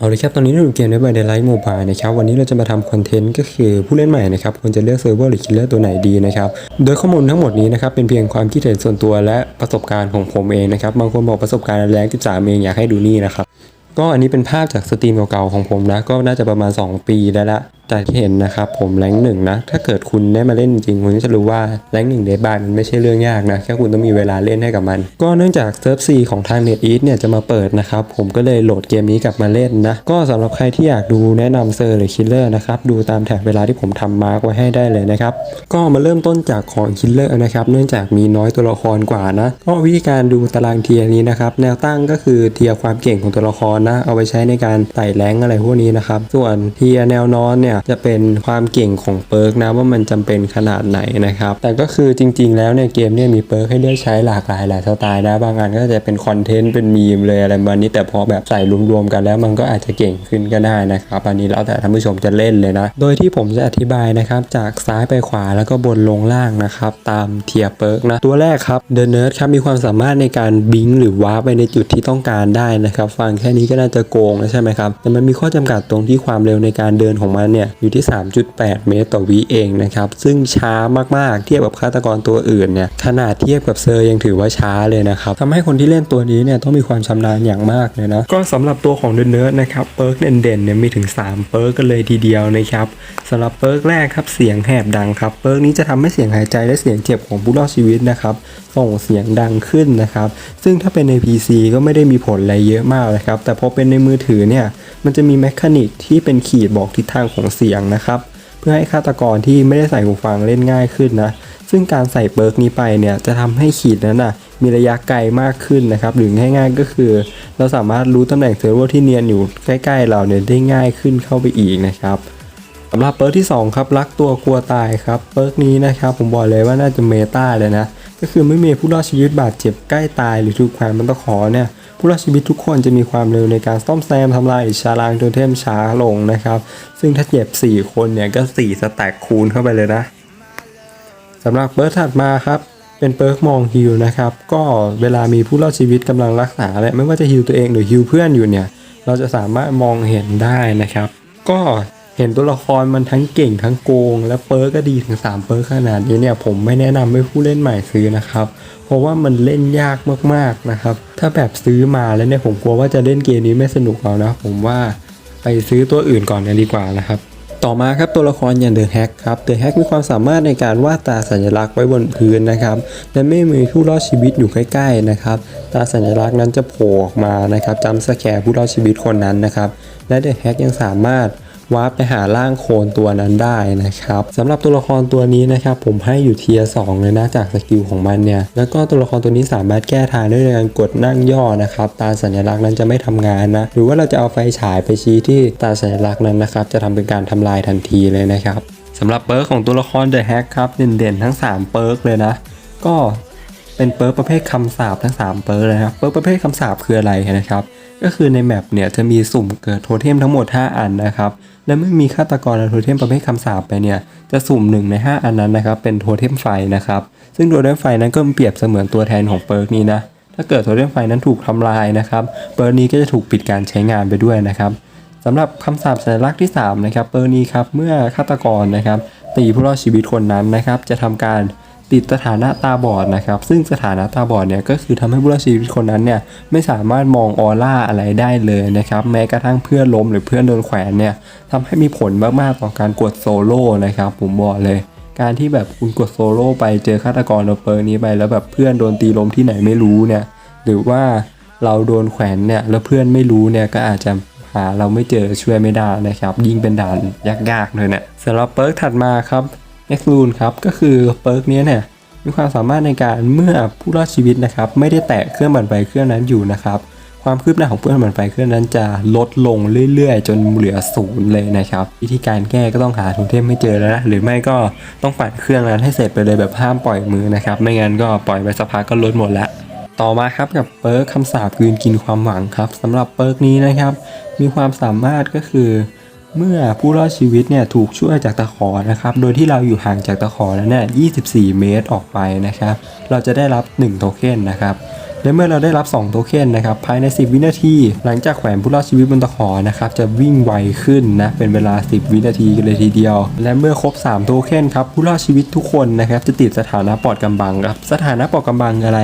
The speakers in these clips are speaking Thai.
เอาเลยครับตอนนี้เราอยู่เกมในบายเดลไลท์โมบายนะครับวันนี้เราจะมาทำคอนเทนต์ก็คือผู้เล่นใหม่นะครับควรจะเลือกเซิร์ฟเวอร์หรือคิลเลอร์ตัวไหนดีนะครับโดยข้อมูลทั้งหมดนี้นะครับเป็นเพียงความคิดเห็นส่วนตัวและประสบการณ์ของผมเองนะครับบางคนบอกประสบการณ์แรงที่สามเองอยากให้ดูนี่นะครับก็อันนี้เป็นภาพจากสตรีมเก่าๆของผมนะก็น่าจะประมาณ 2 ปีได้ละ แต่ที่เห็นนะครับผมแรงหนึ่งนะถ้าเกิดคุณได้มาเล่นจริงคุณก็จะรู้ว่าแรงหนึ่งเดบายมันไม่ใช่เรื่องยากนะแค่คุณต้องมีเวลาเล่นให้กับมัน ก็เนื่องจากเซิร์ฟซีของทาง n e t e a t เนี่ยจะมาเปิดนะครับผมก็เลยโหลดเกมนี้กลับมาเล่นนะก็สำหรับใครที่อยากดูแนะนำเซอร์หรือคิลเลอร์นะครับดูตามแถบเวลาที่ผมทำมาร์กไว้ให้ได้เลยนะครับก็มาเริ่มต้นจากของคิลเลอร์นะครับเนื่องจากมีน้อยตัวละครกว่านะก็วิธีการดูตารางเทียร์นี้นะครับแนวตั้งก็คือเทียร์ความเก่งของตัวละครนะเอาไปใช้ในการไต่แรงอะไรพวกนี้นะครับส่วนเทียร์แนวนอนเนี่ยจะเป็นความเก่งของเปิร์กนะว่ามันจำเป็นขนาดไหนนะครับ แต่ก็คือจริง ๆ แล้วเนี่ยเกมเนี่ยมีเปิร์กให้เลือกใช้หลากหลายหลายสไตล์นะบางอันก็จะเป็นคอนเทนต์เป็นมีมเลยอะไรประมาณนี้แต่พอแบบใส่รวมๆกันแล้วมันก็อาจจะเก่งขึ้นก็ได้นะครับอันนี้แล้วแต่ท่านผู้ชมจะเล่นเลยนะ โดยที่ผมจะอธิบายนะครับจากซ้ายไปขวาแล้วก็บนลงล่างนะครับตามเทียเปิร์กนะตัวแรกครับเดอะเนิร์ดครับมีความสามารถในการบิงหรือวาร์ปไปในจุดที่ต้องการได้นะครับ ฟังแค่นี้ก็น่าจะโกงแล้วใช่ไหมครับแต่มันมีข้อจำกัดตรงที่ความเร็วในการเดินของมันเนี่ยอยู่ที่ 3.8 เมตรต่อวิเองนะครับ ซึ่งช้ามากๆ เทียบกับฆาตกรตัวอื่นเนี่ยขนาดเทียบกับเซอร์ยังถือว่าช้าเลยนะครับทำให้คนที่เล่นตัวนี้เนี่ยต้องมีความชำนาญอย่างมากเลยนะก็สำหรับตัวของเดนเนิร์ดนะครับเปิร์กเด่นๆเนี่ยมีถึง 3 เปิร์กกันเลยทีเดียวนะครับสำหรับเปิร์กแรกครับเสียงแหบดังครับเปิร์กนี้จะทำให้เสียงหายใจและเสียงเจ็บของผู้รอดชีวิตนะครับส่งเสียงดังขึ้นนะครับ ซึ่งถ้าเป็นใน PC ก็ไม่ได้มีผลอะไรเยอะมากเลยครับ แต่พอเป็นในมือถือเนี่ย มันจะมีแมคานิกที่เป็นขีดบอกทิศทางของเสียงนะครับ เพื่อให้ฆาตกรที่ไม่ได้ใส่หูฟังเล่นง่ายขึ้นนะ ซึ่งการใส่เปิร์กนี้ไปเนี่ยจะทำให้ขีดนั้นนะมีระยะไกลมากขึ้นนะครับ หรือง่ายๆก็คือ เราสามารถรู้ตำแหน่งเซิร์ฟเวอร์ที่เนียนอยู่ใกล้ ๆ เราเนี่ยได้ง่ายขึ้นเข้าไปอีกนะครับสำหรับเปิร์กที่ 2 ครับ รักตัวกลัวตายครับเปิร์กนี้นะครับผมบอกเลยว่าน่าจะเมตาเลยนะ ก็คือไม่มีผู้รอดชีวิตบาดเจ็บใกล้ตายหรือถูกแขวนบนตะขอเนี่ย ผู้รอดชีวิตทุกคนจะมีความเร็วในการซ่อมแซมทำลายชาลางโทเทมช้าลงนะครับ ซึ่งถ้าเจ็บ 4 คนเนี่ย ก็ 4 สแต็กคูณเข้าไปเลยนะสำหรับเปิร์ถัดมาครับ เป็นเปิร์กมองฮิลนะครับ ก็เวลามีผู้รอดชีวิตกำลังรักษาและไม่ว่าจะฮิลตัวเองหรือฮิลเพื่อนอยู่เนี่ย เราจะสามารถมองเห็นได้นะครับ ก็เห็นตัวละครมันทั้งเก่งทั้งโกง และเปิร์กก็ดีถึง 3 เปิร์กขนาดนี้เนี่ยผมไม่แนะนำให้ผู้เล่นใหม่ซื้อนะครับ เพราะว่ามันเล่นยากมากๆนะครับ ถ้าแบบซื้อมาแล้วเนี่ยผมกลัวว่าจะเล่นเกมนี้ไม่สนุกเอานะ ผมว่าไปซื้อตัวอื่นก่อนกันดีกว่านะครับต่อมาครับตัวละครอย่างเดอะแฮกครับเดอะแฮกมีความสามารถในการวาดตาสัญลักษณ์ไว้บนพื้นนะครับและไม่มีผู้รอดชีวิตอยู่ใกล้ๆนะครับตาสัญลักษณ์นั้นจะโผล่ออกมานะครับจำสแกร์ผู้รอดชีวิตคนนั้นนะครับและเดอะแฮกยังสามารถ วาร์ปไปหาร่างโคลนตัวนั้นได้นะครับสำหรับตัวละครตัวนี้นะครับผมให้อยู่เทียร์สองเลยนะจากสกิลของมันเนี่ยแล้วก็ตัวละครตัวนี้สามารถแก้ทางด้วยการกดนั่งย่อนะครับตาสัญลักษณ์นั้นจะไม่ทำงานนะหรือว่าเราจะเอาไฟฉายไปชี้ที่ตาสัญลักษณ์นั้นนะครับจะทำเป็นการทำลายทันทีเลยนะครับสำหรับเปิร์กของตัวละครเดอะแฮกครับเด่นๆทั้ง 3 เปิร์กเลยนะ ก็เป็นเปิร์กประเภทคำสาปทั้ง 3 เปิร์กเลยนะครับเปิร์กประเภทคำสาปคืออะไรนะครับ ก็คือในแมปเนี่ยจะมีสุ่มเกิดโทเทมทั้งหมด 5 อันนะครับ และเมื่อมีฆาตกรเอาโทเทมประเภทคำสาปไปเนี่ย จะสุ่มหนึ่งใน 5 อันนั้นนะครับ เป็นโทเทมไฟนะครับ ซึ่งโทเทมไฟนั้นก็เปรียบเสมือนตัวแทนของเปิร์กนี้นะ ถ้าเกิดโทเทมไฟนั้นถูกทำลายนะครับ เปิร์กนี้ก็จะถูกปิดการใช้งานไปด้วยนะครับสำหรับคำสาปสัญลักษณ์ที่ 3 นะครับ เปิร์กนี้ครับ เมื่อฆาตกรนะครับตีผู้รอดชีวิตคนนั้นนะครับ จะทำการ ติดสถานะตาบอดนะครับ ซึ่งสถานะตาบอดเนี่ยก็คือทำให้ผู้รอดชีวิตคนนั้นเนี่ยไม่สามารถมองออร่าอะไรได้เลยนะครับแม้กระทั่งเพื่อนล้มหรือเพื่อนโดนแขวนเนี่ยทำให้มีผลมากๆต่อการกดโซโล่นะครับผมบอกเลย การที่แบบคุณกดโซโล่ไปเจอฆาตกรเอเปอร์นี้ไปแล้วแบบเพื่อนโดนตีล้มที่ไหนไม่รู้เนี่ยหรือว่าเราโดนแขวนเนี่ยแล้วเพื่อนไม่รู้เนี่ยก็อาจจะหาเราไม่เจอช่วยไม่ได้นะครับ ยิ่งเป็นด่านยากๆเลยเนี่ยสำหรับเปิร์กถัดมาครับ เอ็กซ์ลูนครับก็คือเปิร์กนี้เนี่ยมีความสามารถในการเมื่อผู้รอดชีวิตนะครับ ไม่ได้แตะเครื่องบันไฟเครื่องนั้นอยู่นะครับ ความคืบหน้าของเครื่องบันไฟเครื่องนั้นจะลดลงเรื่อยๆ จนเหลือศูนย์เลยนะครับ วิธีการแก้ก็ต้องหาทุนเทพไม่เจอแล้วนะหรือไม่ก็ต้องปั่นเครื่องนั้นให้เสร็จไปเลยแบบห้ามปล่อยมือนะครับ ไม่งั้นก็ปล่อยไปสักพักก็ลดหมดละต่อมาครับกับเปิร์กคำสาปกลืนกินความหวังครับสำหรับเปิร์กนี้นะครับ มีความสามารถก็คือ เมื่อผู้รอดชีวิตเนี่ยถูกช่วยจากตะขอนะครับ โดยที่เราอยู่ห่างจากตะขอแล้วเนี่ย24 เมตรออกไปนะครับ เราจะได้รับ 1 โทเค็นนะครับ และเมื่อเราได้รับ 2 โทเค็นนะครับ ภายใน 10 วินาที หลังจากแขวนผู้รอดชีวิตบนตะขอนะครับ จะวิ่งไวขึ้นนะ เป็นเวลา 10 วินาทีกันเลยทีเดียว และเมื่อครบ 3 โทเค็นครับ ผู้รอดชีวิตทุกคนนะครับ จะติดสถานะปลอดกำบังครับ สถานะปลอดกำบังอะไร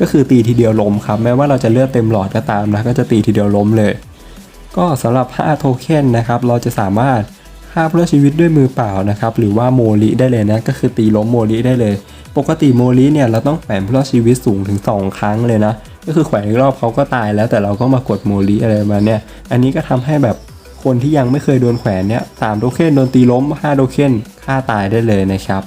ก็คือตีทีเดียวล้มครับ แม้ว่าเราจะเลือดเต็มหลอดก็ตามนะ ก็จะตีทีเดียวล้มเลย ก็สำหรับ5โทเค็นนะครับเราจะสามารถฆ่าผู้รอชีวิตด้วยมือเปล่านะครับหรือว่าโมลิได้เลยนะก็คือตีล้มโมลิได้เลย ปกติโมลิเนี่ยเราต้องแขวนผู้รอชีวิตสูงถึง 2 ครั้งเลยนะก็คือแขวนอีกรอบเขาก็ตายแล้วแต่เราก็มากดโมลิอะไรมาเนี่ยอันนี้ก็ทำให้แบบคนที่ยังไม่เคยโดนแขวนเนี่ยสามโทเค็นโดนตีล้ม5โทเค็นฆ่าตายได้เลยนะครับ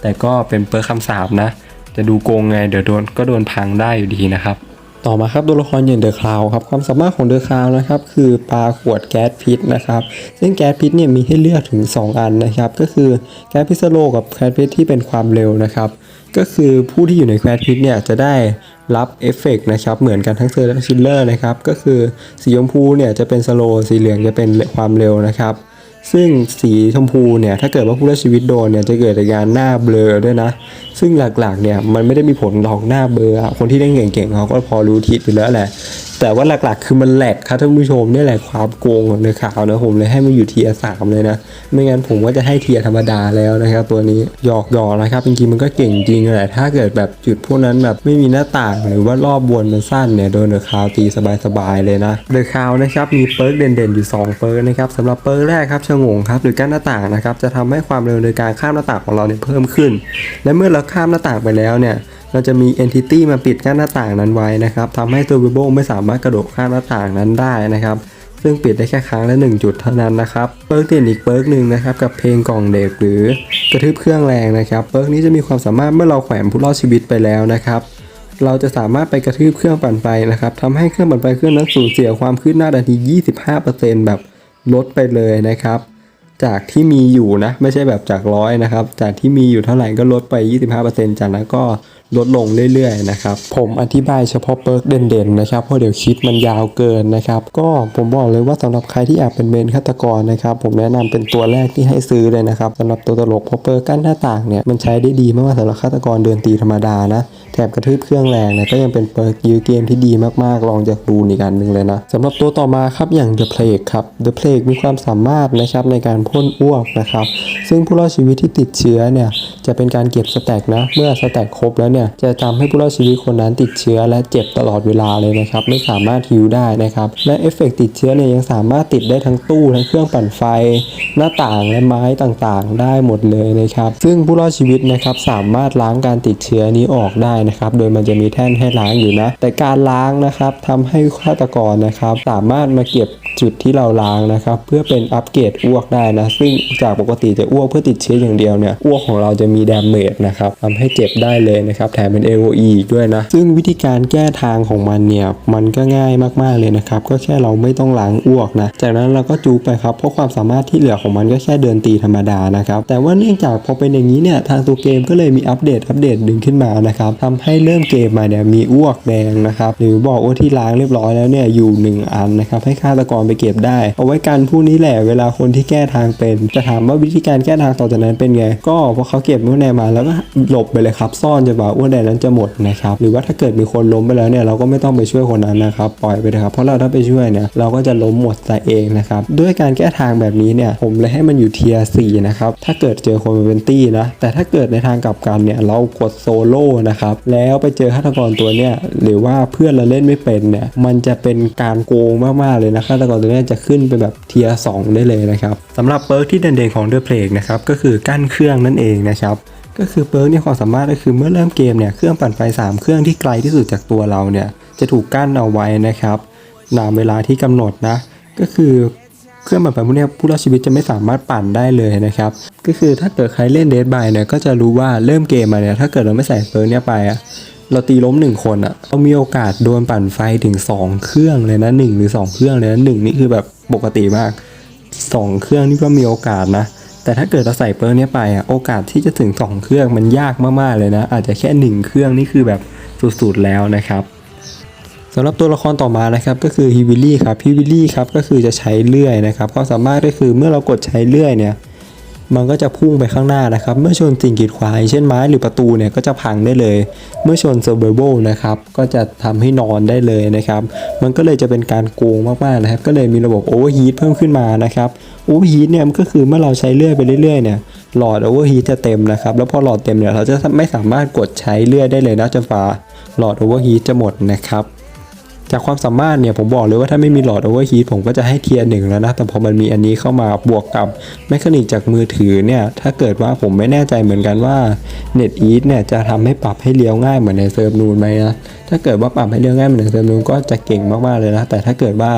แต่ก็เป็นเปิร์คำสาปนะ จะดูโกงไงเดี๋ยวโดนก็โดนพังได้อยู่ดีนะครับ ต่อมาครับตัวละครอย่างเดอะคลาวครับความสามารถของเดอะคลาวนะครับคือปาขวดแก๊สพิษนะครับซึ่งแก๊สพิษเนี่ยมีให้เลือกถึง 2 อันนะครับก็คือแก๊สพิษโลกับแก๊สพิษที่เป็นความเร็วนะครับก็คือผู้ที่อยู่ในแก๊สพิษเนี่ยจะได้รับเอฟเฟกต์นะครับเหมือนกันทั้งเซอร์และชิลเลอร์นะครับก็คือสีชมพูเนี่ยจะเป็นสโลสีเหลืองจะเป็นความเร็วนะครับ ซึ่งสีชมพูเนี่ยถ้าเกิดว่าผู้รอดชีวิตโดนเนี่ยจะเกิดอาการหน้าเบลอด้วยนะ ซึ่งหลักๆเนี่ยมันไม่ได้มีผลหรอกหน้าเบลอคนที่เล่นเก่งๆเขาก็พอรู้ทิศอยู่แล้วแหละ แต่ว่าหลักๆ คือมันแหลกครับท่านผู้ชมนี่แหละความโกงของเนื้อขาวนะผมเลยให้มันอยู่เทียสามเลยนะ ไม่งั้นผมก็จะให้เทียธรรมดาแล้วนะครับตัวนี้หยอกหยอกนะครับจริงๆมันก็เก่งจริงแหละถ้าเกิดแบบจุดพวกนั้นแบบไม่มีหน้าต่างหรือว่ารอบวนมันสั้นเนี่ยโดนเดอะคาวตีสบายๆเลยนะเดอะคาวนะครับมีเปิร์กเด่นๆอยู่ 2 เปิร์กนะครับสำหรับเปิร์กแรกครับชะโงงครับหรือกั้นหน้าต่างนะครับจะทำให้ความเร็วในการข้ามหน้าต่างของเราเนี่ยเพิ่มขึ้น และเมื่อเราข้ามหน้าต่างไปแล้วเนี่ย เราจะมี entity มาปิดกั้นหน้าต่างนั้นไว้นะครับทำให้ตัว v i b o ไม่สามารถกระโดดข้ามหน้าต่างนั้นได้นะครับซึ่งปิดได้แค่ครั้งละ 1 จุดเท่านั้นนะครับเปิร์กเด่นอีกเปิร์กหนึ่งนะครับกับเพลงกล่องเด็กหรือกระทืบเครื่องแรงนะครับเปิร์กนี้จะมีความสามารถเมื่อเราแขวนผู้รอดชีวิตไปแล้วนะครับเราจะสามารถไปกระทืบเครื่องปั่นไฟนะครับทำให้เครื่องปั่นไฟเครื่องนั้นสูญเสียความขึ้นหน้าทันที 25%แบบลดไปเลยนะครับ จากที่มีอยู่นะ ไม่ใช่แบบจากร้อยนะครับ จากที่มีอยู่เท่าไหร่ก็ลดไป 25%จากนั้นก็ลดลงเรื่อยๆนะครับ ผมอธิบายเฉพาะเปิร์กเด่นๆนะครับ เพราะเดี๋ยวคลิปมันยาวเกินนะครับ ก็ผมบอกเลยว่าสำหรับใครที่อยากเป็นเมนฆาตกรนะครับ ผมแนะนำเป็นตัวแรกที่ให้ซื้อเลยนะครับสำหรับตัวตลกเพราะเปิร์กกั้นหน้าต่างเนี่ยมันใช้ได้ดีมากสำหรับฆาตกรเดินตีธรรมดานะ แถมกระทืบเครื่องแรงนี่ยก็ยังเป็นเปิร์กยื้อเกมที่ดีมากๆ ลองจากดูอีกอันหนึ่งเลยนะสำหรับตัวต่อมาครับอย่าง The Plague ครับ The Plague มีความสามารถนะครับในการพ่นอ้วกนะครับ ซึ่งผู้รอดชีวิตที่ติดเชื้อเนี่ยจะเป็นการเก็บสแต็กนะเมื่อสแต็กครบแล้วเนี่ยจะทำให้ผู้รอดชีวิตคนนั้นติดเชื้อและเจ็บตลอดเวลาเลยนะครับไม่สามารถฮิวได้นะครับและเอฟเฟกต์ติดเชื้อเนี่ยยังสามารถติดได้ทั้งตู้ทั้งเครื่องปั่นไฟ หน้าต่างและไม้ต่างๆ ได้หมดเลยนะครับซึ่งผู้รอดชีวิตนะครับสามารถล้างการติดเชื้อนี้ออกได้นะครับ โดยมันจะมีแท่นให้ล้างอยู่นะ แต่การล้างนะครับทำให้ฆาตกรนะครับ สามารถมาเก็บ จุดที่เราล้างนะครับ เพื่อเป็นอัปเกรดอ้วกได้นะ ซึ่งจากปกติจะอ้วกเพื่อติดเชื้ออย่างเดียวเนี่ยอ้วกของเราจะมีดาเมจนะครับทำให้เจ็บได้เลยนะครับแถมเป็น AOE อีกด้วยนะ ซึ่งวิธีการแก้ทางของมันเนี่ยมันก็ง่ายมากๆเลยนะครับ ก็แค่เราไม่ต้องล้างอ้วกนะ จากนั้นเราก็จูบไปครับเพราะความสามารถที่เหลือของมันก็แค่เดินตีธรรมดานะครับ แต่ว่าเนื่องจากพอเป็นอย่างนี้เนี่ยทางตัวเกมก็เลยมีอัปเดตอัปเดตดึงขึ้นมานะครับทำให้เริ่มเกมมาเนี่ยมีอ้วกแดงนะครับหรือบอกว่าที่ล้างเรียบร้อยแล้วเนี่ยอยู่หนึ่งอันนะครับให้ฆาตกรไปเก็บได้ เอาไว้กันผู้นี้แหละเวลาคนที่แก้ทางเป็นจะถามว่าวิธีการแก้ทางต่อจากนั้นเป็นไง ก็พอเขาเก็บอ้วนแดงมาแล้วก็หลบไปเลยครับ ซ่อนจนกว่าอ้วนแดงนั้นจะหมดนะครับหรือว่าถ้าเกิดมีคนล้มไปแล้วเนี่ยเราก็ไม่ต้องไปช่วยคนนั้นนะครับปล่อยไปเลยครับเพราะเราถ้าไปช่วยเนี่ยเราก็จะล้มหมดแต่เองนะครับด้วยการแก้ทางแบบนี้เนี่ยผมเลยให้มันอยู่เทียร์สี่นะครับถ้าเกิดเจอคนเป็นตี้นะแต่ถ้าเกิดในทางกลับกันเนี่ยเรากดโซโล่นะครับแล้วไปเจอฆาตกรตัวเนี่ยหรือว่าเพื่อนเราเล่นไม่เป็นเนี่ยมันจะเป็นการโกงมากๆเลยนะฆาตกรตัวเนี้จะขึ้นไปแบบเทียร์สองได้เลยนะครับสำหรับเปิร์กที่เด่นๆของเดอะเพลกนะครับก็คือกั้นเครื่องนั่นเองนะครับก็คือเปิร์กเนี่ยความสามารถก็คือเมื่อเริ่มเกมเนี่ยเครื่องปั่นไฟ 3 เครื่องที่ไกลที่สุดจากตัวเราเนี่ยจะถูกกั้นเอาไว้นะครับนามเวลาที่กำหนดนะก็คือเครื่องปั่นไฟพวกนี้ผู้รอดชีวิตจะไม่สามารถปั่นได้เลยนะครับก็คือถ้าเกิดใครเล่นเดดบายเนี่ยก็จะรู้ว่าเริ่มเกมมาเนี่ยถ้าเกิดเราไม่ใส่เปิร์กเนี่ยไปอะ เราตีล้มหนึ่งคนอะเรามีโอกาสโดนปั่นไฟถึง 2 เครื่องเลยนะหนึ่งหรือ 2 เครื่องเลยนะหนึ่งนี่คือแบบปกติมากสองเครื่องนี่ก็มีโอกาสนะ แต่ถ้าเกิดเราใส่เปิร์กเนี้ยไปอะโอกาสที่จะถึง 2 เครื่องมันยากมากๆเลยนะ อาจจะแค่ 1 เครื่องนี่คือแบบสุดๆแล้วนะครับสำหรับตัวละครต่อมานะครับก็คือฮิวิลลี่ครับฮิวิลลี่ครับก็คือจะใช้เลื่อยนะครับความสามารถก็คือเมื่อเรากดใช้เลื่อยเนี่ย มันก็จะพุ่งไปข้างหน้านะครับ เมื่อชนสิ่งกีดขวางเช่นไม้หรือประตูเนี่ยก็จะพังได้เลย เมื่อชนเซอร์เบิร์โบนะครับก็จะทำให้นอนได้เลยนะครับ มันก็เลยจะเป็นการโกงมากๆนะครับ ก็เลยมีระบบโอเวอร์ฮีทเพิ่มขึ้นมานะครับโอเวอร์ฮีทเนี่ยมันก็คือเมื่อเราใช้เลื่อยไปเรื่อยๆเนี่ยหลอดโอเวอร์ฮีทจะเต็มนะครับ แล้วพอหลอดเต็มเนี่ยเราจะไม่สามารถกดใช้เลื่อยได้เลยนะจนฟ้าหลอดโอเวอร์ฮีทจะหมดนะครับ จากความสามารถเนี่ยผมบอกเลยว่าถ้าไม่มีหลอดโอเวอร์ฮีทผมก็จะให้เทียร์หนึ่งแล้วนะ แต่พอมันมีอันนี้เข้ามาบวกกับแมคานิกจากมือถือเนี่ย ถ้าเกิดว่าผมไม่แน่ใจเหมือนกันว่า Net e a t เนี่ยจะทำให้ปรับให้เลี้ยวง่ายเหมือนในเซิร์ฟนูนไหมนะ ถ้าเกิดว่าปรับให้เลี้ยวง่ายเหมือนในเซิร์ฟนูนก็จะเก่งมากๆเลยนะ แต่ถ้าเกิดว่า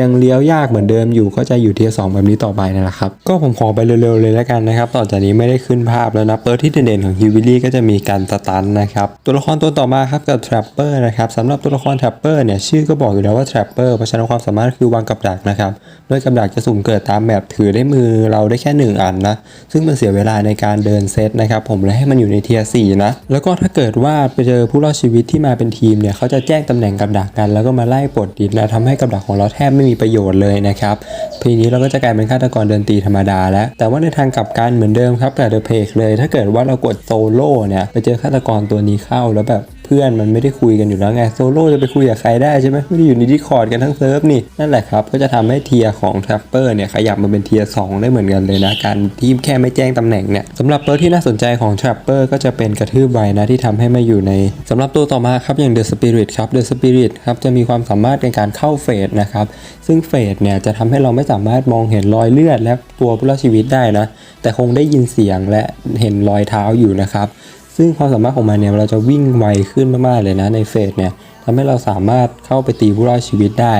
ยังเลี้ยวยากเหมือนเดิมอยู่ก็จะอยู่เทียร์สองแบบนี้ต่อไปนะครับ ก็ผมขอไปเร็วๆเลยแล้วกันนะครับ ต่อจากนี้ไม่ได้ขึ้นภาพแล้วนะเปิดที่เด่นๆของฮิวิลลี่ก็จะมีการสตันนะครับ ตัวละครตัวต่อมาครับกับทรัปเปอร์นะครับสำหรับตัวละครทรัปเปอร์เนี่ยชื่อก็บอกอยู่แล้วว่าทรัปเปอร์เพราะฉะนั้นความสามารถคือวางกับดักนะครับโดยกับดักจะสุ่มเกิดตามแบบถือได้มือเราได้แค่หนึ่งอันนะซึ่งมันเสียเวลาในการเดินเซตนะครับผมเลยให้มันอยู่ในเทียร์สี่นะแล้วก็ถ้าเกิดว่าไปเจอผู้รอดชีวิตที่มาเป็นทีมเนี่ยเขาจะแจ้งตำแหน่งกับดักกัน แล้วก็มาไล่ปลดดินนะทำให้กับดักของเราแทบไไม่มีประโยชน์เลยนะครับทีนี้เราก็จะกลายเป็นฆาตกรเดินตีธรรมดาแล้ว แต่ว่าในทางกลับกันเหมือนเดิมครับแต่เดอะเพกเลย ถ้าเกิดว่าเรากดโซโล่เนี่ยไปเจอฆาตกรตัวนี้เข้าแล้วแบบ พื่อนมันไม่ได้คุยกันอยู่แล้วไงโซโล่จะไปคุยกับใครได้ใช่ไหมไม่ได้อยู่ในดิคอร์ดกันทั้งเซิร์ฟนี่นั่นแหละครับก็จะทำให้เทียของทรัปเปอร์เนี่ยขยับมาเป็นเทียร์สได้เหมือนกันเลยนะการที่แค่ไม่แจ้งตำแหน่งเนี่ยสำหรับเปิร์ที่น่าสนใจของทรัปเปอร์ก็จะเป็นกระทืบไวนะที่ทำให้มาอยู่ในสำหรับตัวต่อมาครับอย่างเดอะสปิริตครับเดอะสปิริตครับจะมีความสามารถในการเข้าเฟสนะครับซึ่งเฟสเนี่ยจะทำให้เราไม่สามารถมองเห็นรอยเลือดและตัวผู้รอดชีวิตได้นะแต่คงได้ยินเสียงและเห็นรอยเท้าอยู่นะครับ ซึ่งความสามารถของมันเนี่ยเราจะวิ่งไวขึ้นมากๆเลยนะในเฟสเนี่ยทำให้เราสามารถเข้าไปตีผู้รอดชีวิตได้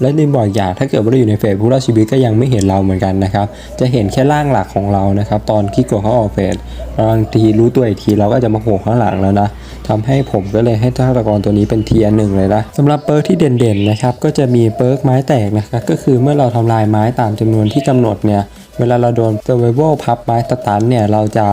และในบ่อยอย่างถ้าเกิดว่าเราอยู่ในเฟสผู้รอดชีวิตก็ยังไม่เห็นเราเหมือนกันนะครับ จะเห็นแค่ร่างหลักของเรานะครับ ตอนที่กดเขาออกเฟสบางทีรู้ตัวอีกทีเราก็จะมาโผล่ข้างหลังแล้วนะทำให้ผมก็เลยให้ฆาตกรตัวนี้เป็นเทียร์หนึ่งเลยนะสำหรับเปิร์กที่เด่นๆนะครับก็จะมีเปิร์กไม้แตกนะครับก็คือเมื่อเราทำลายไม้ตามจำนวนที่กำหนดเนี่ยเวลาเราโดน survival พับไม้สตันเนี่ยเราจะ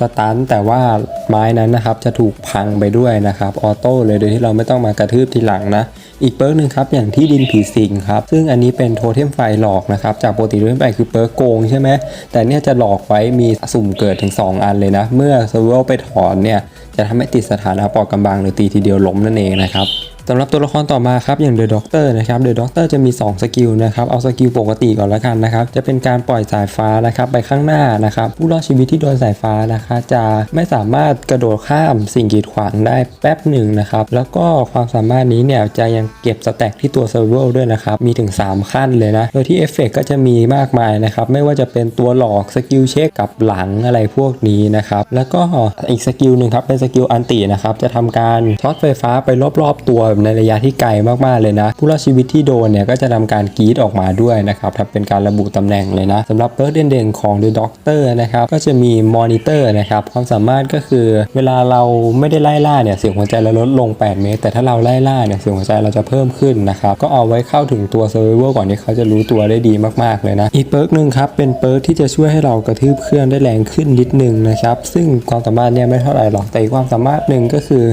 สตันแต่ว่าไม้นั้นนะครับจะถูกพังไปด้วยนะครับออโต้เลยโดยที่เราไม่ต้องมากระทืบทีหลังนะ อีกเปิร์กหนึ่งครับอย่างที่ดินผีสิงครับ ซึ่งอันนี้เป็นโทเทมไฟหลอกนะครับ จากปกติโทเทมไฟคือเปิร์กโกงใช่ไหมแต่เนี่ยจะหลอกไว้มีสุ่มเกิดถึง 2 อันเลยนะ เมื่อเซอร์เวลไปถอนเนี่ยจะทำให้ติดสถานะปอกกำบังหรือตีทีเดียวล้มนั่นเองนะครับ สำหรับตัวละครต่อมาครับอย่างเดอะด็อกเตอร์นะครับเดอะด็อกเตอร์จะมี 2 สกิลนะครับเอาสกิลปกติก่อนละกันนะครับจะเป็นการปล่อยสายฟ้านะครับไปข้างหน้านะครับผู้รอดชีวิตที่โดนสายฟ้านะคะจะไม่สามารถกระโดดข้ามสิ่งกีดขวางได้แป๊บหนึ่งนะครับแล้วก็ความสามารถนี้เนี่ยจะยังเก็บสแต็กที่ตัวเซอร์เวลด้วยนะครับมีถึง 3 ขั้นเลยนะ โดยที่เอฟเฟกก็จะมีมากมายนะครับไม่ว่าจะเป็นตัวหลอกสกิลเช็คกับหลังอะไรพวกนี้นะครับแล้วก็อีกสกิลหนึ่งครับเป็นสกิลอันตินะครับจะทำการช็อตไฟฟ้าไปรอบๆตัวในระยะที่ไกลมากๆเลยนะ ผู้รอดชีวิตที่โดนเนี่ยก็จะทำการกรีดออกมาด้วยนะครับถ้าเป็นการระบุตำแหน่งเลยนะสำหรับเปิร์กเด่นๆของ The Doctor นะครับก็จะมีมอนิเตอร์นะครับความสามารถก็คือเวลาเราไม่ได้ไล่ล่าเนี่ยเสียงหัวใจเราลดลง 8 เมตร แต่ถ้าเราไล่ล่าเนี่ยเสียงหัวใจเราจะเพิ่มขึ้นนะครับก็เอาไว้เข้าถึงตัว Survivor ก่อนที่เขาจะรู้ตัวได้ดีมากๆเลยนะอีกเปิร์กหนึ่งครับเป็นเปิร์กที่จะช่วยให้เรากระทืบเครื่องได้แรงขึ้นนิดนึงนะครับซึ่งความสามารถเนี่ยไม่เท่าไหร่หรอกแต่ความสามารถหนึ่งก็คือ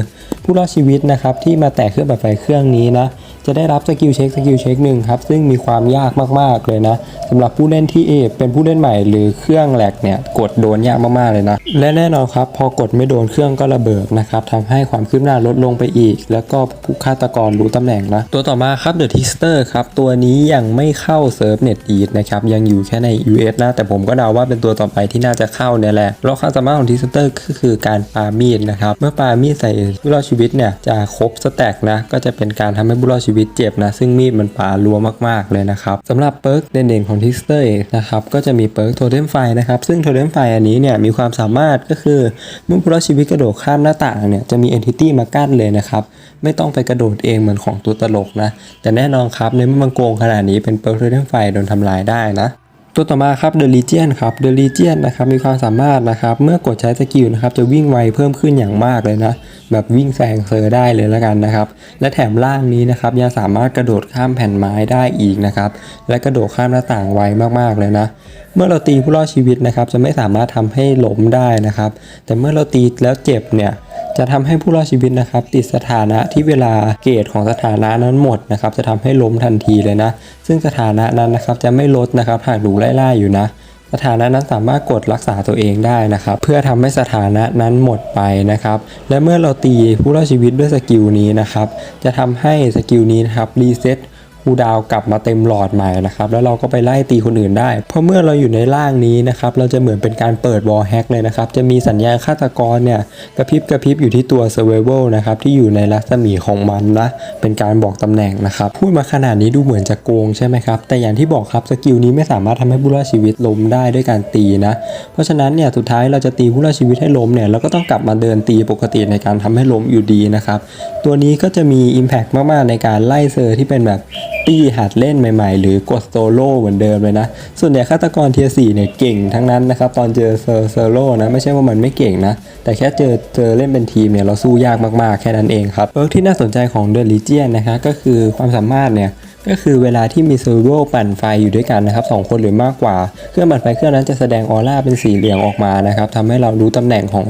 ผู้รอดชีวิตนะครับที่มาแตะเครื่องแบบไฟเครื่องนี้นะ จะได้รับสกิลเช็คสกิลเช็คหนึ่งครับ ซึ่งมีความยากมากๆเลยนะสำหรับผู้เล่นที่เอเป็นผู้เล่นใหม่หรือเครื่องแหลกเนี่ยกดโดนยากมากๆเลยนะและแน่นอนครับ พอกดไม่โดนเครื่องก็ระเบิดนะครับทำให้ความคืบหน้าลดลงไปอีก แล้วก็ผู้ฆาตกรรู้ตำแหน่งนะตัวต่อมาครับเดอะทิสเตอร์ครับตัวนี้ยังไม่เข้าเซิร์ฟเน็ตอีดนะครับยังอยู่แค่ใน US นะแต่ผมก็เดาว่าเป็นตัวต่อไปที่น่าจะเข้าเนี่ยแหละแล้วความสามารถของทิสเตอร์ก็คือการปามีดนะครับเมื่อปามีดใส่ผู้รอดชีวิตเนี่ยจะครบสแต็กนะก็จะเป็นการทำให้ผู้รอดชีวิตเจ็บนะ ซึ่งมีดมันปารัวมากๆเลยนะครับสำหรับเปิร์กเด่นๆของทิสเตอร์นะครับก็จะมีเปิร์กโทเทมไฟนะครับซึ่งโทเทมไฟอันนี้เนี่ยมีความสามารถก็คือเมื่อผู้รอดชีวิตกระโดดข้ามหน้าต่างเนี่ยจะมีเอนติตี้มากั้นเลยนะครับไม่ต้องไปกระโดดเองเหมือนของตัวตลกนะแต่แน่นอนครับในเมื่อมันโกงขนาดนี้เป็นเปิร์กโทเทมไฟโดนทำลายได้นะ ตัวต่อมาครับ The Legion ครับ The Legion นะครับมีความสามารถนะครับเมื่อกดใช้สกิลนะครับจะวิ่งไวเพิ่มขึ้นอย่างมากเลยนะ แบบวิ่งแซงเซอร์ได้เลยแล้วกันนะครับ และแถมล่างนี้นะครับยังสามารถกระโดดข้ามแผ่นไม้ได้อีกนะครับ และกระโดดข้ามหน้าต่างไวมากๆเลยนะ เมื่อเราตีผู้รอดชีวิตนะครับจะไม่สามารถทำให้ล้มได้นะครับ แต่เมื่อเราตีแล้วเจ็บเนี่ย จะทำให้ผู้รอดชีวิตนะครับติดสถานะที่เวลาเกรดของสถานะนั้นหมดนะครับจะทำให้ล้มทันทีเลยนะ ซึ่งสถานะนั้นนะครับจะไม่ลดนะครับหากดูไล่ๆอยู่นะสถานะนั้นสามารถกดรักษาตัวเองได้นะครับ เพื่อทำให้สถานะนั้นหมดไปนะครับ และเมื่อเราตีผู้รอดชีวิตด้วยสกิลนี้นะครับ จะทำให้สกิลนี้นะครับรีเซ็ต คูดาวกลับมาเต็มหลอดใหม่นะครับแล้วเราก็ไปไล่ตีคนอื่นได้ เพราะเมื่อเราอยู่ในร่างนี้นะครับเราจะเหมือนเป็นการเปิดวอลแฮกเลยนะครับจะมีสัญญาณฆาตกรเนี่ยกระพริบกระพริบอยู่ที่ตัว Survival นะครับที่อยู่ในรัศมีของมันนะเป็นการบอกตำแหน่งนะครับพูดมาขนาดนี้ดูเหมือนจะโกงใช่ไหมครับแต่อย่างที่บอกครับสกิลนี้ไม่สามารถทำให้ผู้รอดชีวิตล้มได้ด้วยการตีนะเพราะฉะนั้นเนี่ยสุดท้ายเราจะตีผู้รอดชีวิตให้ล้มเนี่ยเราก็ต้องกลับมาเดินตีปกติในการทำให้ล้มอยู่ดีนะครับตัวนี้ก็จะมี Impact มากๆในการไล่เซอร์ที่เป็นแบบตีหัดเล่นใหม่ๆ หรือกดโซโล่เหมือนเดิมเลยนะ ส่วนใหญ่ฆาตกรเทียสี่เนี่ยเก่งทั้งนั้นนะครับ ตอนเจอเซอร์โซโล่นะ ไม่ใช่ว่ามันไม่เก่งนะ แต่แค่เจอเจอเล่นเป็นทีมเนี่ยเราสู้ยากมากๆ แค่นั้นเองครับเอิร์กที่น่าสนใจของเดอะลิเจียนนะคะก็คือความสามารถเนี่ยก็คือเวลาที่มีเซอร์โวปั่นไฟอยู่ด้วยกันนะครับสองคนหรือมากกว่า เครื่องปั่นไฟเครื่องนั้นจะแสดงออร่าเป็นสีเหลืองออกมานะครับทำให้เรารู้ตำแหน่งของ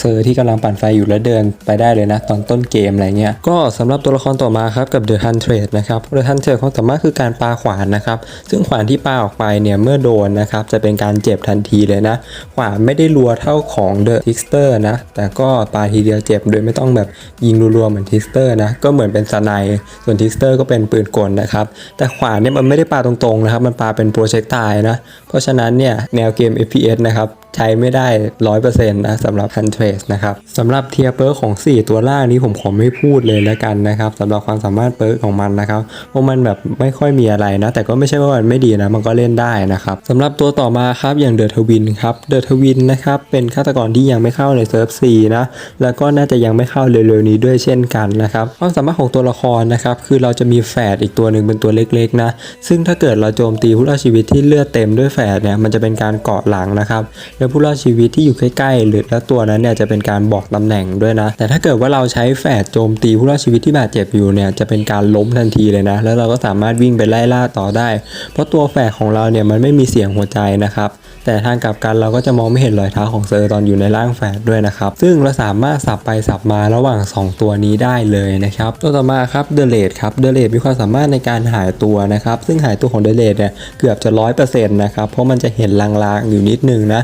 เซอร์ที่กำลังปั่นไฟอยู่แล้วเดินไปได้เลยนะ ตอนต้นเกมอะไรเงี้ยก็สำหรับตัวละครต่อมาครับกับ The Huntress นะครับ The Huntress ความสามารถคือการปาขวานนะครับ ซึ่งขวานที่ปาออกไปเนี่ยเมื่อโดนนะครับจะเป็นการเจ็บทันทีเลยนะ ขวานไม่ได้รัวเท่าของ The Trickster นะ แต่ก็ปาทีเดียวเจ็บโดยไม่ต้องแบบยิงรัวๆเหมือน Trickster นะก็เหมือนเป็นสไนด์ส่วน Trickster ก็เป็นปืนกลนะครับแต่ขวานเนี่ยมันไม่ได้ปาตรงๆนะครับมันปาเป็นโปรเจกตายนะเพราะฉะนั้นเนี่ยแนวเกม FPS นะครับใช้ไม่ได้100%นะสำหรับ Huntress นะครับสำหรับเทียเปิร์ของ 4 ตัวล่างนี้ผมขอไม่พูดเลยแล้วกันนะครับสำหรับความสามารถเปิร์ของมันนะครับเพราะมันแบบไม่ค่อยมีอะไรนะ แต่ก็ไม่ใช่ว่ามันไม่ดีนะ มันก็เล่นได้นะครับสำหรับตัวต่อมาครับอย่างเดอะทวินครับเดอะทวินนะครับเป็นฆาตกรที่ยังไม่เข้าในเซิร์ฟซีนะแล้วก็น่าจะยังไม่เข้าเร็วๆนี้ด้วยเช่นกันนะครับความสามารถของตัวละครนะครับคือเราจะมีแฝดอีกตัวหนึ่งเป็นตัวเล็กๆนะซึ่งถ้าเกิดเราโจมตีผู้รอดชีวิตที่เลือดเต็มด้วยแฝดเนี่ยมันจะเป็นการเกาะหลังนะครับแล้วผู้รอดชีวิตที่อยู่ใกล้ๆหรือและตัวนั้นเนี่ยจะเป็นการบอกตำแหน่งด้วยนะ แต่ถ้าเกิดว่าเราใช้แฝดโจมตีผู้รอดชีวิตที่บาดเจ็บอยู่เนี่ยจะเป็นการล้มทันทีเลยนะ แล้วเราก็สามารถวิ่งไปไล่ล่าต่อได้ เพราะตัวแฝดของเราเนี่ยมันไม่มีเสียงหัวใจนะครับแต่ทางกลับกันเราก็จะมองไม่เห็นรอยเท้าของเซอร์ตอนอยู่ในร่างแฝดด้วยนะครับ ซึ่งเราสามารถสับไปสับมาระหว่าง 2 ตัวนี้ได้เลยนะครับ ตัวต่อมาครับเดเลดครับเดเลดมีความสามารถในการหายตัวนะครับ ซึ่งหายตัวของเดเลดเนี่ยเกือบจะร้อยเปอร์เซ็นต์นะครับ เพราะมันจะเห็นลางๆอยู่นิดนึงนะ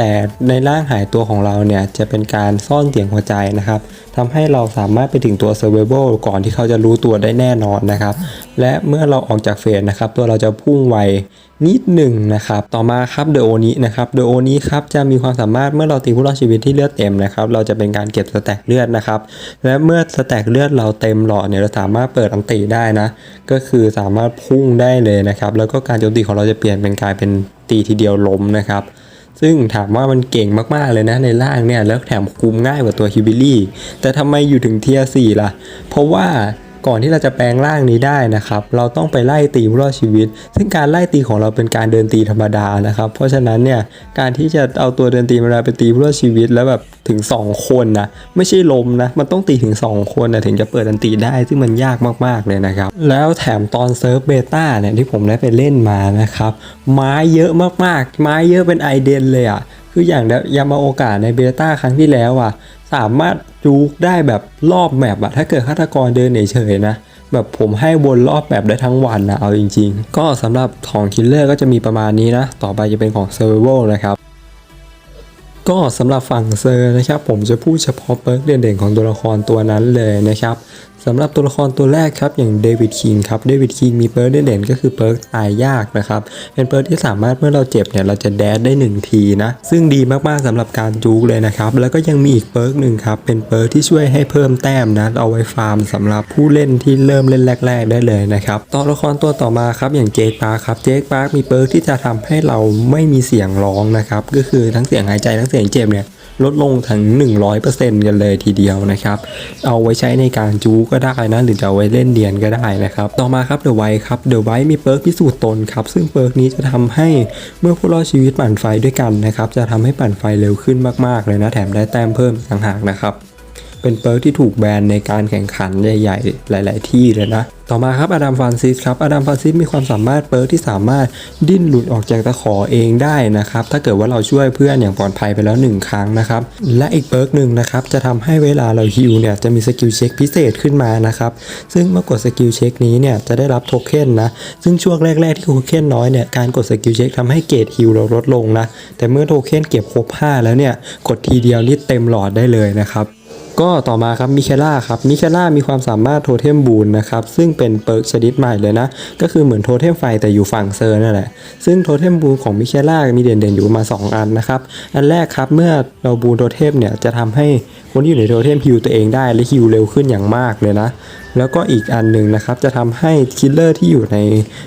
แต่ในร่างหายตัวของเราเนี่ยจะเป็นการซ่อนเสียงหัวใจนะครับทำให้เราสามารถไปถึงตัว Survival ก่อนที่เขาจะรู้ตัวได้แน่นอนนะครับ และเมื่อเราออกจากเฟสนะครับ ตัวเราจะพุ่งไวนิดหนึ่งนะครับ ต่อมาครับเดโอนี้นะครับเดโอนี้ครับจะมีความสามารถเมื่อเราตีผู้รอดชีวิตที่เลือดเต็มนะครับ เราจะเป็นการเก็บสแต็กเลือดนะครับ และเมื่อสแต็กเลือดเราเต็มหลอดเนี่ยเราสามารถเปิดอังตีได้นะ ก็คือสามารถพุ่งได้เลยนะครับ แล้วก็การโจมตีของเราจะเปลี่ยนเป็นกลายเป็นตีทีเดียวล้มนะครับ ซึ่งถามว่ามันเก่งมากๆเลยนะในร่างเนี่ย แล้วแถมคุมง่ายกว่าตัวฮิบิลี่แต่ทำไมอยู่ถึงเทียร์4ล่ะ เพราะว่า ก่อนที่เราจะแปลงร่างนี้ได้นะครับ เราต้องไปไล่ตีผู้รอดชีวิต ซึ่งการไล่ตีของเราเป็นการเดินตีธรรมดานะครับ เพราะฉะนั้นเนี่ยการที่จะเอาตัวเดินตีธรรมดาไปตีผู้รอดชีวิตแล้วแบบถึง 2 คนนะไม่ใช่ลมนะมันต้องตีถึง 2 คนนะถึงจะเปิดดันตีได้ซึ่งมันยากมากๆเลยนะครับ แล้วแถมตอนเซิร์ฟเบต้าเนี่ยที่ผมได้ไปเล่นมานะครับไม้เยอะมากๆ ไม้เยอะเป็นไอเดนเลยอะ คืออย่างยามาโอกาสในเบต้าครั้งที่แล้วอะ สามารถจูกได้แบบรอบแมปอะ ถ้าเกิดฆาตกรเดินเฉยๆนะ แบบผมให้วนรอบแบบได้ทั้งวันนะเอาจริง ๆ ก็สำหรับของคิลเลอร์ก็จะมีประมาณนี้นะ ต่อไปจะเป็นของเซอร์เวลนะครับก็สำหรับฝั่งเซอร์นะครับผมจะพูดเฉพาะเปิร์กเด่นๆของตัวละครตัวนั้นเลยนะครับ สำหรับตัวละครตัวแรกครับอย่างเดวิดคิงครับเดวิดคิงมีเปิร์กเด่นๆก็คือเปิร์กตายยากนะครับเป็นเปิร์กที่สามารถเมื่อเราเจ็บเนี่ยเราจะแดดได้ 1 ทีนะซึ่งดีมากๆสำหรับการจูกเลยนะครับแล้วก็ยังมีอีกเปิร์กหนึ่งครับเป็นเปิร์กที่ช่วยให้เพิ่มแต้มนะเอาไว้ฟาร์มสำหรับผู้เล่นที่เริ่มเล่นแรก ๆ ได้เลยนะครับตัวละครตัวต่อมาครับอย่างเจคปาร์ครับเจคปาร์คมีเปิร์กที่จะทำให้เราไม่มีเสียงร้องนะครับก็คือทั้งเสียงหายใจทั้งเสียงเจ็บเนี่ย ลดลงถึง 100%กันเลยทีเดียวนะครับ เอาไว้ใช้ในการจูก็ได้นะหรือจะเอาไว้เล่นเดียนก็ได้นะครับ ต่อมาครับเดอะไวครับเดอะไวมีเปิร์กพิสูจน์ตนครับ ซึ่งเปิร์กนี้จะทำให้เมื่อผู้รอดชีวิตปั่นไฟด้วยกันนะครับ จะทำให้ปั่นไฟเร็วขึ้นมากๆเลยนะ แถมได้แต้มเพิ่มต่างหากนะครับ เป็นเปิร์กที่ถูกแบนในการแข่งขันใหญ่ ๆ หลาย ๆ ที่เลยนะ ต่อมาครับอดัมฟานซิสครับอดัมฟานซิสมีความสามารถเปิร์กที่สามารถดิ้นหลุดออกจากตะขอเองได้นะครับ ถ้าเกิดว่าเราช่วยเพื่อนอย่างปลอดภัยไปแล้ว 1 ครั้งนะครับ และอีกเปิร์กหนึ่งนะครับจะทำให้เวลาเราฮิวเนี่ยจะมีสกิลเช็คพิเศษขึ้นมานะครับ ซึ่งเมื่อกดสกิลเช็คนี้เนี่ยจะได้รับโทเค็นนะ ซึ่งช่วงแรก ๆ ที่โทเค็นน้อยเนี่ยการกดสกิลเช็คทำให้เกรดฮิวเราลดลงนะ แต่เมื่อโทเค็นเก็บครบ5แล้วเนี่ยกดทีเดียวนี่เต็มหลอดได้เลยนะครับ ก็ต่อมาครับมิเคล่าครับมิเคล่ามีความสามารถโทเทมบูนนะครับซึ่งเป็นเปิร์กชนิดใหม่เลยนะ ก็คือเหมือนโทเทมไฟแต่อยู่ฝั่งเซอร์นั่นแหละ ซึ่งโทเทมบูนของมิเคล่ามีเด่นๆอยู่มา 2 อันนะครับ อันแรกครับเมื่อเราบูนโทเทมเนี่ยจะทำให้ คนที่อยู่ในโทเทมฮิวตัวเองได้และฮิวเร็วขึ้นอย่างมากเลยนะ แล้วก็อีกอันหนึ่งนะครับ จะทำให้คิลเลอร์ที่อยู่ใน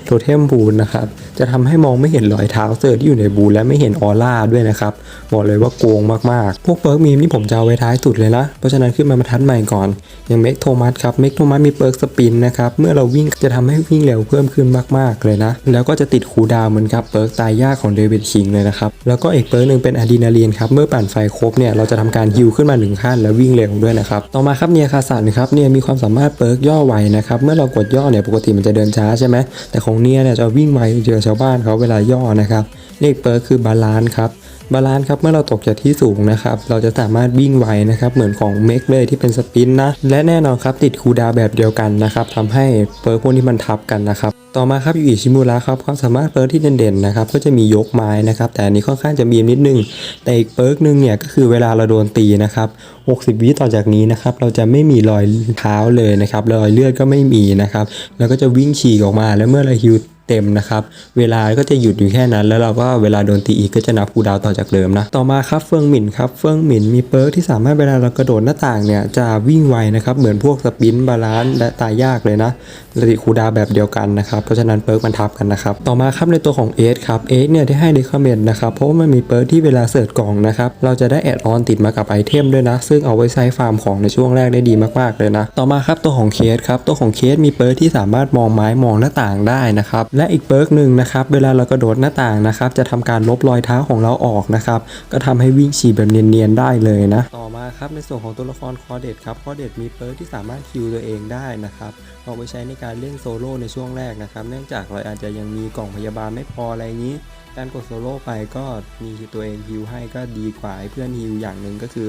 โทเทมบูนนะครับ จะทำให้มองไม่เห็นรอยเท้าเซอร์ที่อยู่ในบูนและไม่เห็นออร่าด้วยนะครับ บอกเลยว่าโกงมากๆ พวกเปิร์กมีมนี่ผมจะเอาไว้ท้ายสุดเลยนะ เพราะฉะนั้นขึ้นมาบรรทัดใหม่ก่อน อย่างเมกโทมัสครับ เมกโทมัสมีเปิร์กสปินนะครับ เมื่อเราวิ่งจะทำให้วิ่งเร็วเพิ่มขึ้นมากๆเลยนะ แล้วก็จะติดคูดาวเหมือนกับเปิร์กตายยากของเดวิดคิงเลยนะครับ แล้วก็อีกเปิร์กหนึ่งเป็นอะดรีนาลีนครับ เมื่อปั่นไฟครบเนี่ยเราจะทำการฮิวขึ้นมาหนึ่งขั้นแล้ววิ่งเร็วด้วยนะครับต่อมาครับเนียคาสันครับเนี่ยมีความสามารถเปิร์กย่อไวนะครับเมื่อเรากดย่อเนี่ยปกติมันจะเดินช้าใช่ไหมแต่ของเนียเนี่ยจะวิ่งไวเจอชาวบ้านเขาเวลาย่อนะครับเลขเปิร์กคือบาลานซ์ครับบาลานซ์ครับเมื่อเราตกจากที่สูงนะครับเราจะสามารถวิ่งไวนะครับเหมือนของเมกเลยที่เป็นสปินนะและแน่นอนครับติดคูดาแบบเดียวกันนะครับทำให้เปิร์กพวกนี้มันทับกันนะครับ ต่อมาครับยูอิชิมูระครับความสามารถเปิร์กที่เด่นๆนะครับก็จะมียกไม้นะครับแต่อันนี้ค่อนข้างจะบีมนิดนึง แต่อีกเปิร์กหนึงเนี่ยก็คือเวลาเราโดนตีนะครับ 60 วิต่อจากนี้นะครับเราจะไม่มีรอยเท้าเลยนะครับรอยเลือดก็ไม่มีนะครับแล้วก็จะวิ่งฉีกออกมาแล้วเมื่อเราฮิว เต็มนะครับ เวลาก็จะหยุดอยู่แค่นั้น แล้วเราก็เวลาโดนตีอีกก็จะนับคูดาวต่อจากเดิมนะ ต่อมาครับเฟิงหมินครับเฟิงหมินมีเปิร์กที่สามารถเวลาเรากระโดดหน้าต่างเนี่ยจะวิ่งไวนะครับ เหมือนพวกสปินบาลานซ์และตายยากเลยนะและติคูดาวแบบเดียวกันนะครับ เพราะฉะนั้นเปิร์กมันทับกันนะครับ ต่อมาครับในตัวของเอสครับเอสเนี่ยที่ให้เดคอมเมนต์นะครับ เพราะว่ามันมีเปิร์กที่เวลาเสิร์ชกล่องนะครับ เราจะได้แอดออนติดมากับไอเทมด้วยนะ ซึ่งเอาไว้ใช้ฟาร์มของในช่วงแรกได้ดีมากๆเลยนะ ต่อมาครับตัวของเคสครับ ตัวของเคสมีเปิร์กที่สามารถมองไม้มองหน้าต่างได้นะครับ และอีกเปิร์กหนึ่งนะครับเวลาเรากระโดดหน้าต่างนะครับจะทำการลบรอยเท้าของเราออกนะครับก็ทำให้วิ่งฉี่แบบเนียนๆได้เลยนะต่อมาครับในส่วนของตัวละครคอเดตครับคอเดตมีเปิร์กที่สามารถคิวตัวเองได้นะครับเอาไปใช้ในการเล่นโซโล่ในช่วงแรกนะครับเนื่องจากเราอาจจะยังมีกล่องพยาบาลไม่พออะไรงนี้การกดโซโล่ไปก็มีตัวเองฮิวให้ก็ดีกว่าให้เพื่อนฮิวอย่างหนึ่งก็คือ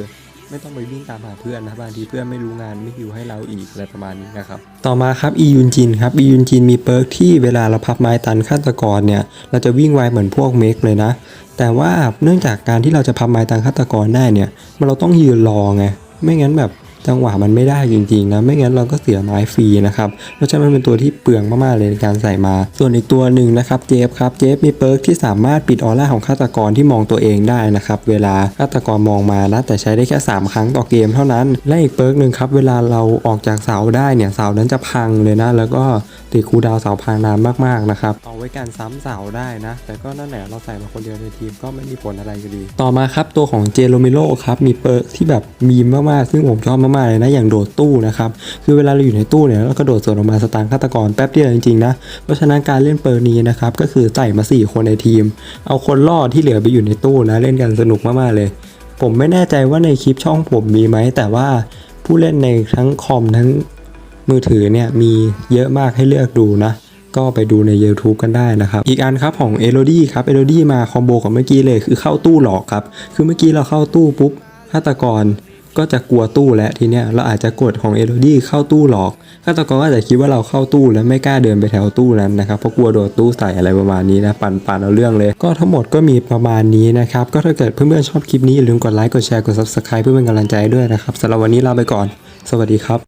ไม่ต้องไปวิ่งตามหาเพื่อนนะบางทีเพื่อนไม่รู้งานไม่ฮิวให้เราอีกอะไรประมาณนี้นะครับ ต่อมาครับอียุนจินครับอียุนจินมีเปิร์กที่เวลาเราพับไม้ตันฆาตกรเนี่ย เราจะวิ่งไวเหมือนพวกเมกเลยนะ แต่ว่าเนื่องจากการที่เราจะพับไม้ตันฆาตกรได้เนี่ยมันเราต้องยืนรอไงไม่งั้นแบบ จังหวะมันไม่ได้จริงๆนะไม่งั้นเราก็เสียไม้ฟรีนะครับเพราะฉะนั้นมันเป็นตัวที่เปลืองมากๆเลยในการใส่มา ส่วนอีกตัวหนึ่งนะครับเจฟครับเจฟมีเปิร์กที่สามารถปิดออร่าของฆาตกรที่มองตัวเองได้นะครับเวลาฆาตกรมองมานะแต่ใช้ได้แค่ 3 ครั้งต่อเกมเท่านั้นและอีกเปิร์กหนึ่งครับเวลาเราออกจากเสาได้เนี่ยเสานั้นจะพังเลยนะแล้วก็ ติดคูลดาวน์เสาพังนานมากๆนะครับเอาไว้การซ้ำเสาได้นะ แต่ก็นั่นแหละเราใส่มาคนเดียวในทีมก็ไม่มีผลอะไรอยู่ดี ต่อมาครับตัวของเจโรมิโลครับมีเปิร์กที่แบบมีมมากๆ ซึ่งผมชอบมากๆเลยนะอย่างโดดตู้นะครับคือเวลาเราอยู่ในตู้เนี่ยเราก็โดดสวนออกมาสตาร์ฆาตกรแป๊บเดียวจริงๆนะเพราะฉะนั้นการเล่นเปิร์กนี้นะครับก็คือใส่มา 4 คนในทีม เอาคนรอดที่เหลือไปอยู่ในตู้นะเล่นกันสนุกมากๆเลยผมไม่แน่ใจว่าในคลิปช่องผมมีไหม แต่ว่าผู้เล่นในทั้งคอมทั้ง มือถือเนี่ยมีเยอะมากให้เลือกดูนะ ก็ไปดูใน YouTube กันได้นะครับ อีกอันครับของ e l o d i ครับ e l o d i มาคอมโบกับเมื่อกี้เลยคือเข้าตู้หลอกครับ คือเมื่อกี้เราเข้าตู้ปุ๊บฆาตกรก็จะกลัวตู้แล้วทีเนี้ยเราอาจจะกดของ e l o d i เข้าตู้หลอกฆาตกรก็อาจจะคิดว่าเราเข้าตู้แล้วไม่กล้าเดินไปแถวตู้นั้นนะครับเพราะกลัวโดดตู้ใส่อะไรประมาณนี้นะปั่นปั่นเอาเรื่องเลย ก็ทั้งหมดก็มีประมาณนี้นะครับก็ถ้าเกิดเพื่อนๆชอบคลิปนี้อย่าลืมกดไลค์กดแชร์กด subscribe เพื่อเป็นกำลังใจด้วยนะครับสำหรับวันนี้ลาไปก่อน สวัสดีครับ